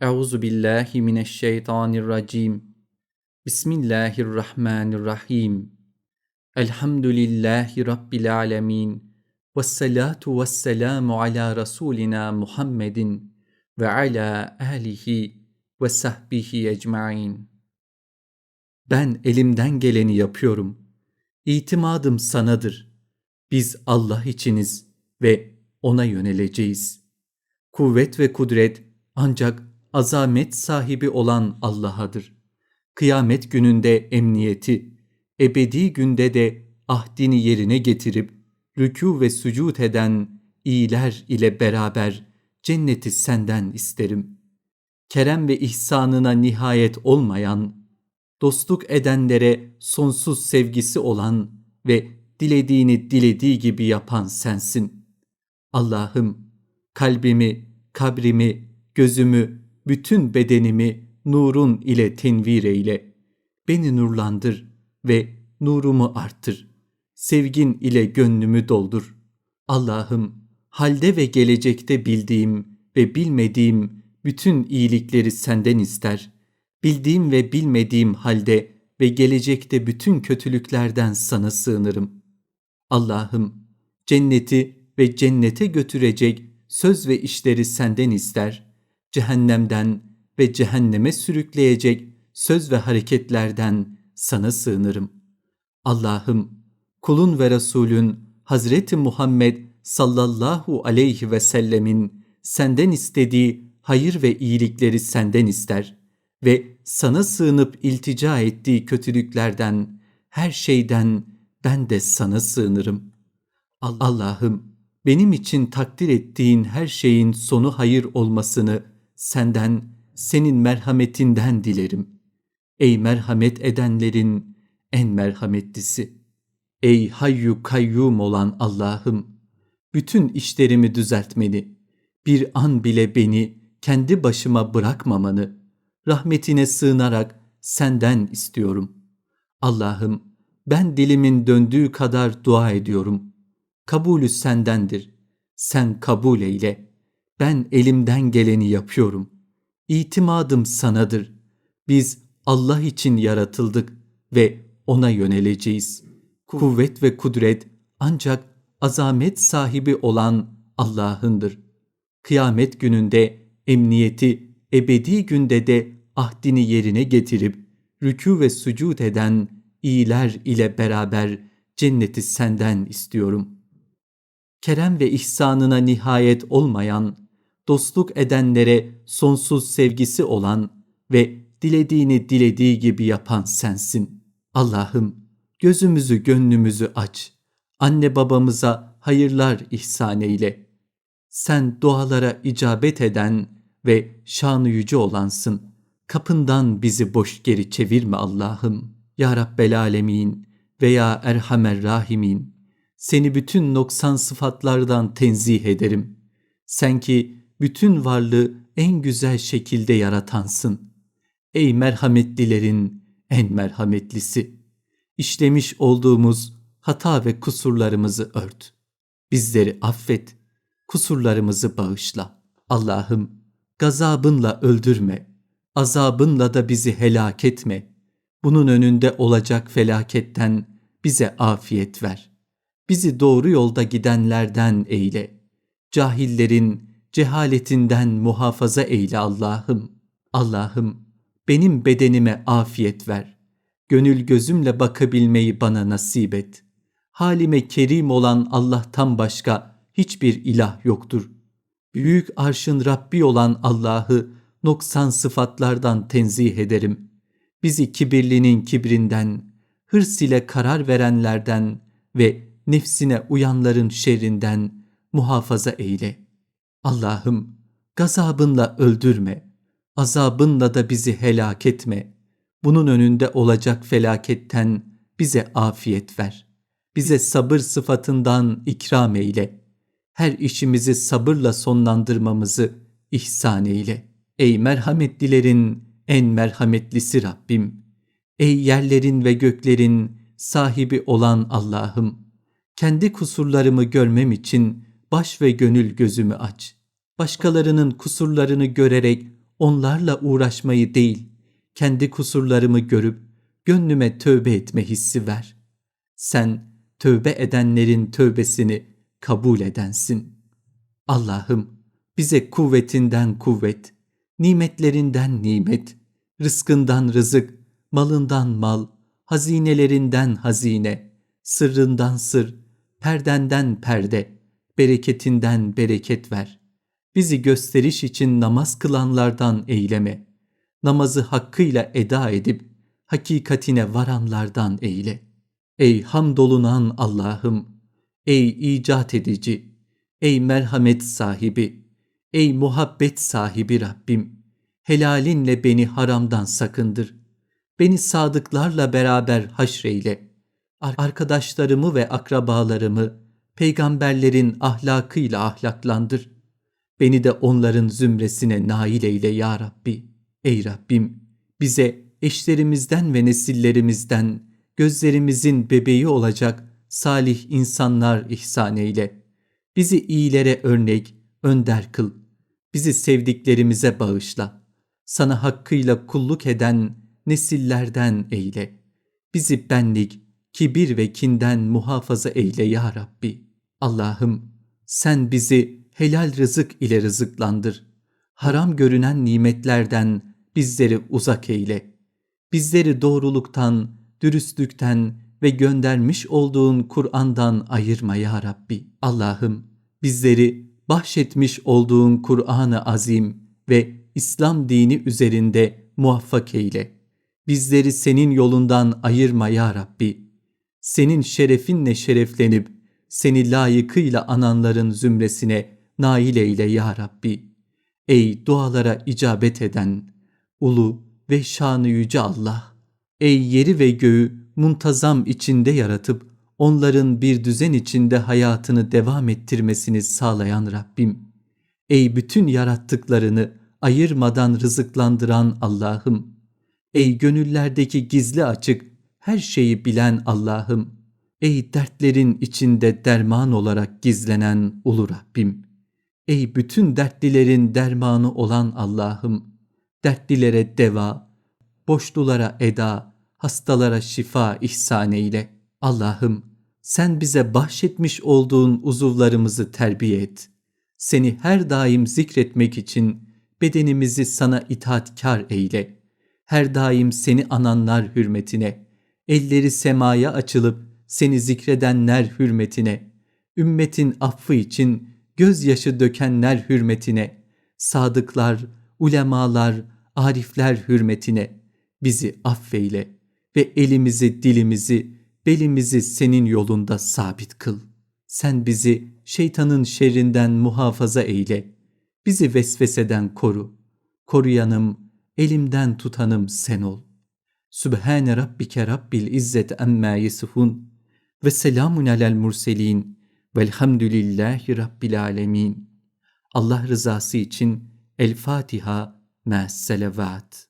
Euzu billahi mineşşeytanirracim. Bismillahirrahmanirrahim. Elhamdülillahi rabbil alamin. Ves salatu vesselamu ala rasulina Muhammedin ve ala alihi ve sahbihi ecmaîn. Ben elimden geleni yapıyorum. İtimadım sanadır. Biz Allah içiniz ve ona yöneleceğiz. Kuvvet ve kudret ancak azamet sahibi olan Allah'adır. Kıyamet gününde emniyeti, ebedi günde de ahdini yerine getirip rükû ve sücud eden iyiler ile beraber cenneti senden isterim. Kerem ve ihsanına nihayet olmayan, dostluk edenlere sonsuz sevgisi olan ve dilediğini dilediği gibi yapan sensin. Allah'ım kalbimi, kabrimi, gözümü, bütün bedenimi nurun ile tenvir eyle. Beni nurlandır ve nurumu arttır. Sevgin ile gönlümü doldur. Allah'ım halde ve gelecekte bildiğim ve bilmediğim bütün iyilikleri senden ister. Bildiğim ve bilmediğim halde ve gelecekte bütün kötülüklerden sana sığınırım. Allah'ım cenneti ve cennete götürecek söz ve işleri senden ister. Cehennemden ve cehenneme sürükleyecek söz ve hareketlerden sana sığınırım. Allah'ım kulun ve Resulün Hazreti Muhammed sallallahu aleyhi ve sellemin senden istediği hayır ve iyilikleri senden ister ve sana sığınıp iltica ettiği kötülüklerden, her şeyden ben de sana sığınırım. Allah'ım benim için takdir ettiğin her şeyin sonu hayır olmasını senden, senin merhametinden dilerim. Ey merhamet edenlerin en merhametlisi. Ey hayyu kayyum olan Allah'ım, bütün işlerimi düzeltmeni, bir an bile beni kendi başıma bırakmamanı, rahmetine sığınarak senden istiyorum. Allah'ım, ben dilimin döndüğü kadar dua ediyorum. Kabulü sendendir. Sen kabul eyle. Ben elimden geleni yapıyorum. İtimadım sanadır. Biz Allah için yaratıldık ve ona yöneleceğiz. Kuvvet ve kudret ancak azamet sahibi olan Allah'ındır. Kıyamet gününde emniyeti, ebedi günde de ahdini yerine getirip rükû ve sücud eden iyiler ile beraber cenneti senden istiyorum. Kerem ve ihsanına nihayet olmayan, dostluk edenlere sonsuz sevgisi olan ve dilediğini dilediği gibi yapan sensin. Allah'ım gözümüzü gönlümüzü aç. Anne babamıza hayırlar ihsan eyle. Sen dualara icabet eden ve şanı yüce olansın. Kapından bizi boş geri çevirme Allah'ım. Ya Rabbel Alemin veya Erhamer Rahimin. Seni bütün noksan sıfatlardan tenzih ederim. Sen ki bütün varlığı en güzel şekilde yaratansın. Ey merhametlilerin en merhametlisi. İşlemiş olduğumuz hata ve kusurlarımızı ört. Bizleri affet, kusurlarımızı bağışla. Allah'ım gazabınla öldürme, azabınla da bizi helak etme. Bunun önünde olacak felaketten bize afiyet ver. Bizi doğru yolda gidenlerden eyle. Cahillerin cehaletinden muhafaza eyle Allah'ım. Allah'ım benim bedenime afiyet ver. Gönül gözümle bakabilmeyi bana nasip et. Halime kerim olan Allah'tan başka hiçbir ilah yoktur. Büyük arşın Rabbi olan Allah'ı noksan sıfatlardan tenzih ederim. Bizi kibirlinin kibrinden, hırs ile karar verenlerden ve nefsine uyanların şerrinden muhafaza eyle. Allah'ım gazabınla öldürme, azabınla da bizi helak etme. Bunun önünde olacak felaketten bize afiyet ver. Bize sabır sıfatından ikram eyle. Her işimizi sabırla sonlandırmamızı ihsan eyle. Ey merhametlilerin en merhametlisi Rabbim. Ey yerlerin ve göklerin sahibi olan Allah'ım. Kendi kusurlarımı görmem için baş ve gönül gözümü aç. Başkalarının kusurlarını görerek onlarla uğraşmayı değil, kendi kusurlarımı görüp gönlüme tövbe etme hissi ver. Sen tövbe edenlerin tövbesini kabul edensin. Allah'ım bize kuvvetinden kuvvet, nimetlerinden nimet, rızkından rızık, malından mal, hazinelerinden hazine, sırrından sır, perdenden perde, bereketinden bereket ver. Bizi gösteriş için namaz kılanlardan eyleme. Namazı hakkıyla eda edip hakikatine varanlardan eyle. Ey hamdolunan Allah'ım, ey icat edici, ey merhamet sahibi, ey muhabbet sahibi Rabbim, helalinle beni haramdan sakındır. Beni sadıklarla beraber haşreyle. Ar- Arkadaşlarımı ve akrabalarımı peygamberlerin ahlakıyla ahlaklandır. Beni de onların zümresine nail eyle ya Rabbi. Ey Rabbim bize eşlerimizden ve nesillerimizden gözlerimizin bebeği olacak salih insanlar ihsan eyle. Bizi iyilere örnek, önder kıl. Bizi sevdiklerimize bağışla. Sana hakkıyla kulluk eden nesillerden eyle. Bizi benlik, kibir ve kinden muhafaza eyle ya Rabbi. Allah'ım sen bizi helal rızık ile rızıklandır. Haram görünen nimetlerden bizleri uzak eyle. Bizleri doğruluktan, dürüstlükten ve göndermiş olduğun Kur'an'dan ayırma ya Rabbi. Allah'ım bizleri bahşetmiş olduğun Kur'an-ı Azim ve İslam dini üzerinde muvaffak eyle. Bizleri senin yolundan ayırma ya Rabbi. Senin şerefinle şereflenip seni layıkıyla ananların zümresine nail eyle ya Rabbi. Ey dualara icabet eden, ulu ve şanı yüce Allah! Ey yeri ve göğü muntazam içinde yaratıp onların bir düzen içinde hayatını devam ettirmesini sağlayan Rabbim! Ey bütün yarattıklarını ayırmadan rızıklandıran Allah'ım! Ey gönüllerdeki gizli açık her şeyi bilen Allah'ım! Ey dertlerin içinde derman olarak gizlenen ulu Rabbim! Ey bütün dertlilerin dermanı olan Allah'ım! Dertlilere deva, boşlulara eda, hastalara şifa ihsan eyle. Allah'ım sen bize bahşetmiş olduğun uzuvlarımızı terbiye et. Seni her daim zikretmek için bedenimizi sana itaatkar eyle. Her daim seni ananlar hürmetine, elleri semaya açılıp seni zikredenler hürmetine, ümmetin affı için gözyaşı dökenler hürmetine, sadıklar, ulemalar, arifler hürmetine bizi affeyle ve elimizi, dilimizi, belimizi senin yolunda sabit kıl. Sen bizi şeytanın şerrinden muhafaza eyle. Bizi vesveseden koru. Koruyanım, elimden tutanım sen ol. Sübhane Rabbike Rabbil İzzet emmâ yasifun ve selamun alel murselin velhamdülillahi Rabbil alemin. Allah rızası için El Fatiha, Me's Selavat.